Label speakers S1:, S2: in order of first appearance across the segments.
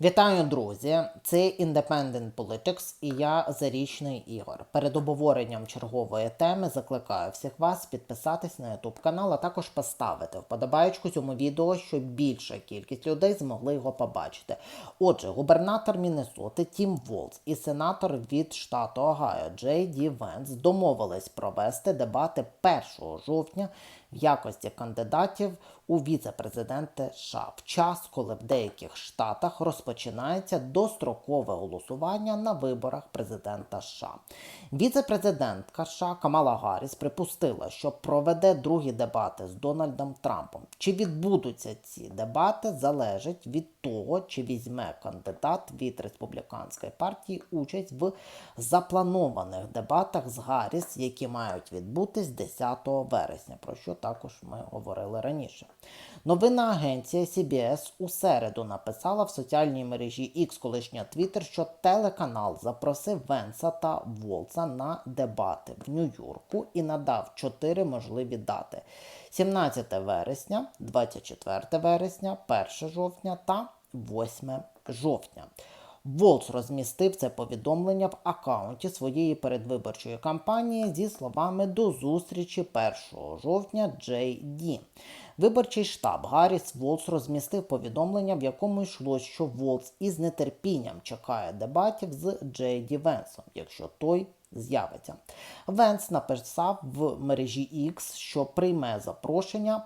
S1: Вітаю, друзі! Це Independent Politics і я Зарічний Ігор. Перед обговоренням чергової теми закликаю всіх вас підписатись на YouTube канал, а також поставити вподобаєчку цьому відео, щоб більша кількість людей змогли його побачити. Отже, губернатор Міннесоти Тім Волц і сенатор від штату Огайо Джей Ді Венс домовились провести дебати 1 жовтня в якості кандидатів у віце-президенти США в час, коли в деяких штатах розпочинається дострокове голосування на виборах президента США. Віце-президентка США Камала Гарріс припустила, що проведе другі дебати з Дональдом Трампом. Чи відбудуться ці дебати, залежить від того, чи візьме кандидат від республіканської партії участь в запланованих дебатах з Гарріс, які мають відбутись 10 вересня, про що також ми говорили раніше. Новинна агенція CBS у середу написала в соціальній мережі X, колишня Twitter, що телеканал запросив Венса та Волца на дебати в Нью-Йорку і надав чотири можливі дати: 17 вересня, 24 вересня, 1 жовтня та 8 жовтня. Волц розмістив це повідомлення в аккаунті своєї передвиборчої кампанії зі словами до зустрічі 1 жовтня Ді. Виборчий штаб Гарріс Волц розмістив повідомлення, в якому йшло, що Волц із нетерпінням чекає дебатів з Джей Ді Венсом, якщо той з'явиться. Венс написав в мережі X, що прийме запрошення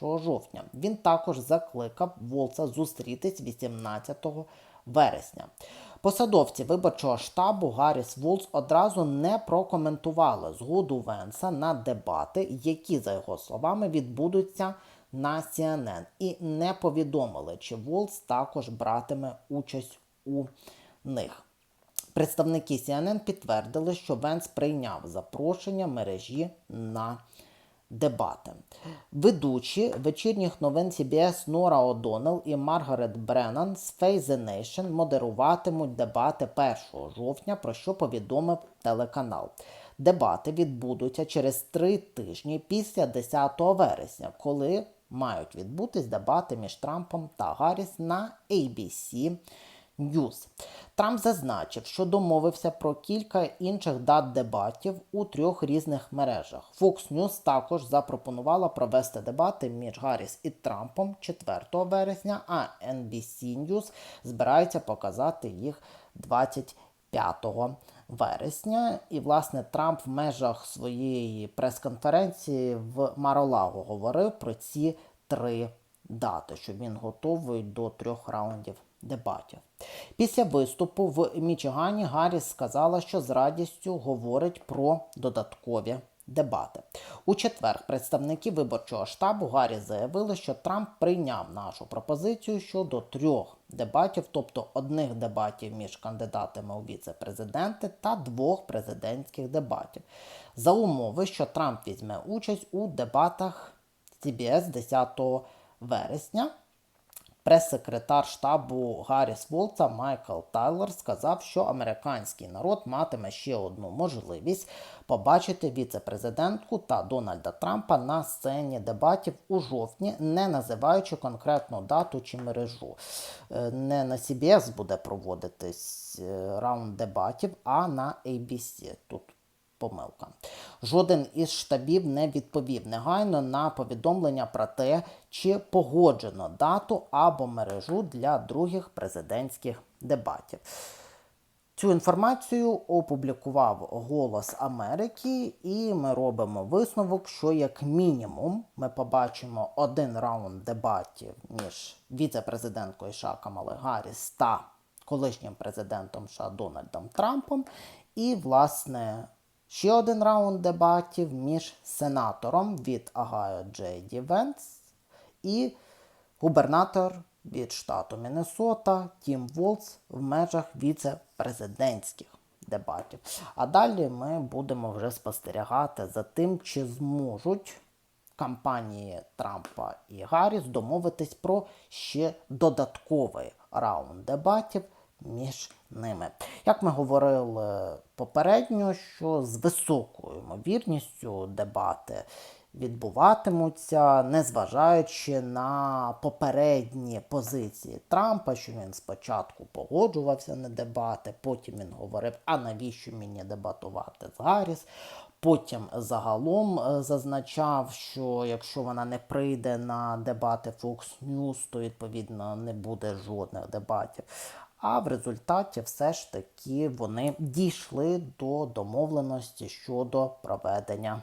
S1: 1 жовтня. Він також закликав Волца зустрітись 18 вересня. Посадовці виборчого штабу Гарріс Волц одразу не прокоментували згоду Венса на дебати, які, за його словами, відбудуться на CNN, і не повідомили, чи Волц також братиме участь у них. Представники CNN підтвердили, що Венс прийняв запрошення мережі на дебати. Ведучі вечірніх новин CBS Нора О'Доннелл і Маргарет Бреннан з Face the Nation модеруватимуть дебати 1 жовтня, про що повідомив телеканал. Дебати відбудуться через три тижні після 10 вересня, коли мають відбутись дебати між Трампом та Гарріс на ABC News. Трамп зазначив, що домовився про кілька інших дат дебатів у трьох різних мережах. Fox News також запропонувала провести дебати між Гарріс і Трампом 4 вересня, а NBC News збирається показати їх 25 вересня. І, власне, Трамп в межах своєї прес-конференції в Маролаго говорив про ці три дати, що він готовий до трьох раундів дебатів. Після виступу в Мічигані Гарріс сказала, що з радістю говорить про додаткові дебати. У четвер представники виборчого штабу Гарріс заявили, що Трамп прийняв нашу пропозицію щодо трьох дебатів, тобто одних дебатів між кандидатами у віце-президенти та двох президентських дебатів, за умови, що Трамп візьме участь у дебатах CBS 10 вересня. Прес-секретар штабу Гарріс Волца Майкл Тайлер сказав, що американський народ матиме ще одну можливість побачити віце-президентку та Дональда Трампа на сцені дебатів у жовтні, не називаючи конкретну дату чи мережу. Е, Не на CBS буде проводитись е, раунд дебатів, а на ABC. Тут помилка. Жоден із штабів не відповів негайно на повідомлення про те, чи погоджено дату або мережу для других президентських дебатів. Цю інформацію опублікував Голос Америки, і ми робимо висновок, що як мінімум ми побачимо один раунд дебатів між віце-президенткою США Камали Гарріс та колишнім президентом США Дональдом Трампом. І, власне, ще один раунд дебатів між сенатором від Агайо Джей Венс і губернатор від штату Міннесота Тім Волц в межах віце-президентських дебатів. А далі ми будемо вже спостерігати за тим, чи зможуть кампанії Трампа і Гарріс домовитись про ще додатковий раунд дебатів між ними. Як ми говорили попередньо, що з високою ймовірністю дебати відбуватимуться, незважаючи на попередні позиції Трампа, що він спочатку погоджувався на дебати, потім він говорив, а навіщо мені дебатувати з Гарріс? Потім загалом е, зазначав, що якщо вона не прийде на дебати Fox News, то відповідно не буде жодних дебатів. А в результаті все ж таки вони дійшли до домовленості щодо проведення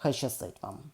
S1: Хай щастить вам!